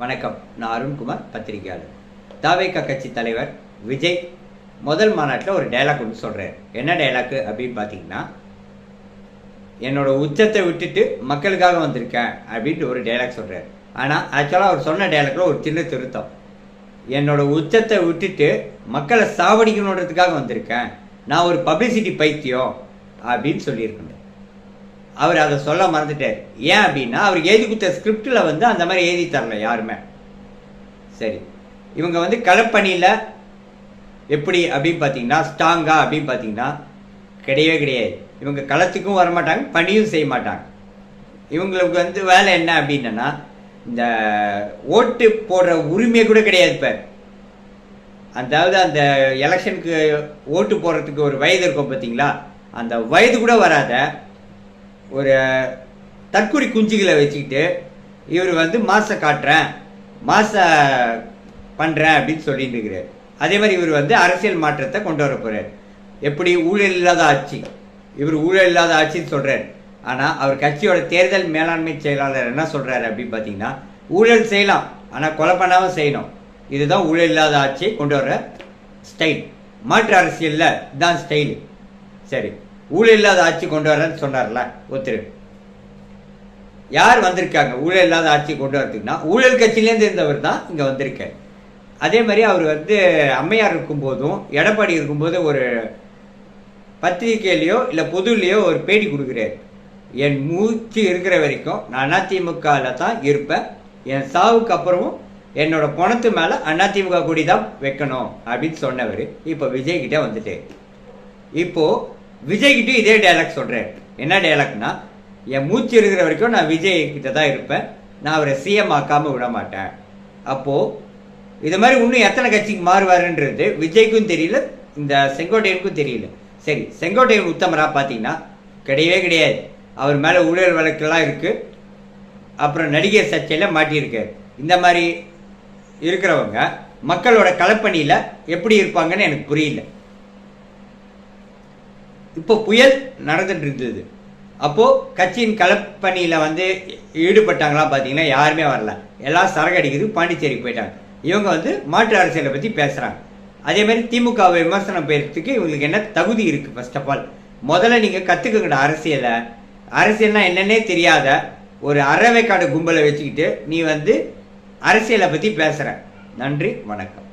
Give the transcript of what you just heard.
வணக்கம். நான் அருண்குமார் பத்திரிகையாளர். தாவேக்கா கட்சி தலைவர் விஜய் முதல் மாநாட்டில் ஒரு டைலாக் ஒன்று சொல்கிறார் என்ன டைலாக்கு அப்படின்னு பார்த்தீங்கன்னா என்னோட உச்சத்தை விட்டுட்டு மக்களுக்காக வந்திருக்கேன் அப்படின்ட்டு ஒரு டைலாக் சொல்கிறார் ஆனால் ஆக்சுவலாக அவர் சொன்ன டைலாக்கில் ஒரு சின்ன திருத்தம். என்னோட உச்சத்தை விட்டுட்டு மக்களை சாவடிக்கணுன்றதுக்காக வந்திருக்கேன். நான் ஒரு பப்ளிசிட்டி பைத்தியம் அப்படின்னு சொல்லியிருக்கேன். அவர் அதை சொல்ல மறந்துட்டார். ஏன் அப்படின்னா அவர் எழுதி கொடுத்த ஸ்கிரிப்டில் வந்து அந்த மாதிரி எழுதி தரல யாருமே. சரி. இவங்க வந்து களப்பணியில் எப்படி அப்படின்னு பார்த்தீங்கன்னா ஸ்ட்ராங்கா அப்படின்னு பார்த்தீங்கன்னா கிடையவே கிடையாது. இவங்க களத்துக்கும் வர மாட்டாங்க பணியும் செய்ய மாட்டாங்க. இவங்களுக்கு வந்து வேலை என்ன அப்படின்னா இந்த ஓட்டு போடுற உரிமையை கூட கிடையாது இப்போ. அதாவது அந்த எலெக்ஷனுக்கு ஓட்டு போடுறதுக்கு ஒரு வயது இருக்கும் பார்த்தீங்களா? அந்த வயது கூட வராத ஒரு தற்குறி குஞ்சுகளை வச்சுக்கிட்டு இவர் வந்து மாசை காட்டுறேன் மாச பண்ணுறேன் அப்படின்னு சொல்லிட்டு இருக்கிறார். அதே மாதிரி இவர் வந்து அரசியல் மாற்றத்தை கொண்டு வர போகிறார் எப்படி ஊழல் இல்லாத ஆட்சி இவர் ஊழல் இல்லாத ஆட்சின்னு சொல்கிறார் ஆனால் அவர் கட்சியோட தேர்தல் மேலாண்மை செயலாளர் என்ன சொல்கிறாரு அப்படின்னு பார்த்தீங்கன்னா ஊழல் செய்யலாம் ஆனால் கொலை பண்ணாமல் செய்யணும். இதுதான் ஊழல் இல்லாத ஆட்சியை கொண்டு வர ஸ்டைல் மாற்று அரசியலில் இதுதான் ஸ்டைலு சரி. ஊழல் இல்லாத ஆட்சி கொண்டு வரேன்னு சொன்னார்ல ஒருத்தர். யார் வந்திருக்காங்க? ஊழல் இல்லாத ஆட்சி கொண்டு வரதுக்குன்னா ஊழல் கட்சியிலேருந்து இருந்தவர் தான் இங்கே வந்திருக்கார். அதே மாதிரி அவர் வந்து அம்மையார் இருக்கும்போதும் எடப்பாடி இருக்கும்போது ஒரு பத்திரிகையிலையோ இல்லை பொதுலையோ ஒரு பேட்டி கொடுக்குறாரு. என் மூச்சு இருக்கிற வரைக்கும் நான் அதிமுகவில் தான் இருப்பேன். என் சாவுக்கு அப்புறமும் என்னோட பணத்து மேலே அதிமுக கொடி தான் வைக்கணும் அப்படின்னு சொன்னவர். இப்போ விஜய்கிட்ட வந்துட்டு இப்போது விஜய் இதே டைலாக் சொல்கிறேன் என்ன டைலாக்னா என் மூச்சு இருக்கிற வரைக்கும் நான் விஜய் கிட்ட தான் இருப்பேன். நான் அவரை சிஎம் ஆக்காமல் விட மாட்டேன். அப்போது இது மாதிரி இன்னும் எத்தனை கட்சிக்கு மாறுவாருன்றது விஜய்க்கும் தெரியல இந்த செங்கோட்டையனுக்கும் தெரியல. சரி செங்கோட்டையன் உத்தமரா பார்த்தீங்கன்னா கிடையவே கிடையாது. அவர் மேலே ஊழல் வழக்கெல்லாம் இருக்குது அப்புறம் நடிகர் சர்ச்சையில் மாட்டியிருக்காரு. இந்த மாதிரி இருக்கிறவங்க மக்களோட கலப்பணியில் எப்படி இருப்பாங்கன்னு எனக்கு புரியல. இப்போ புயல் நடந்துட்டு இருந்தது கட்சியின் களப்பணியில் வந்து ஈடுபட்டாங்களா பார்த்தீங்கன்னா யாருமே வரல. எல்லாம் சரக்கு அடிக்கிறது பாண்டிச்சேரி போயிட்டாங்க. இவங்க வந்து மாற்று அரசியலை பற்றி பேசுகிறாங்க அதே மாதிரி திமுக விமர்சனம் பெறத்துக்கு இவங்களுக்கு என்ன தகுதி இருக்குது ஃபர்ஸ்ட் ஆஃப் ஆல் முதல்ல நீங்கள் கற்றுக்கங்கடா அரசியலை. அரசியல்னா என்னன்னே தெரியாத ஒரு அறவைக்காடு கும்பலை வச்சுக்கிட்டு நீ வந்து அரசியலை பற்றி பேசுகிற நன்றி வணக்கம்.